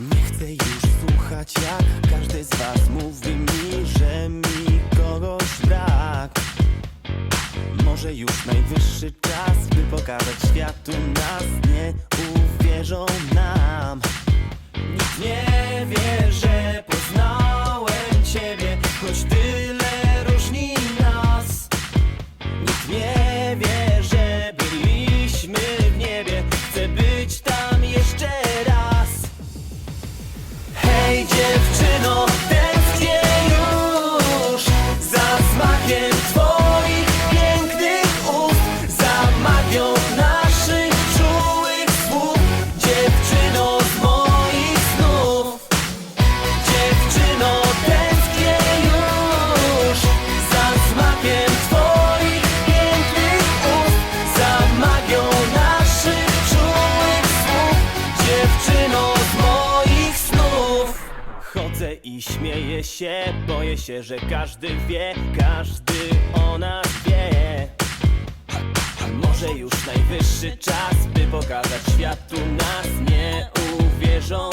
Nie chcę już słuchać jak każdy z was mówi mi, że mi kogoś brak. Może już najwyższy czas, by pokazać światu nas Nie uwierzą nam i śmieję się Boję się, że każdy wie Każdy o nas wie. Może już najwyższy czas, by pokazać światu nas. Nie uwierzą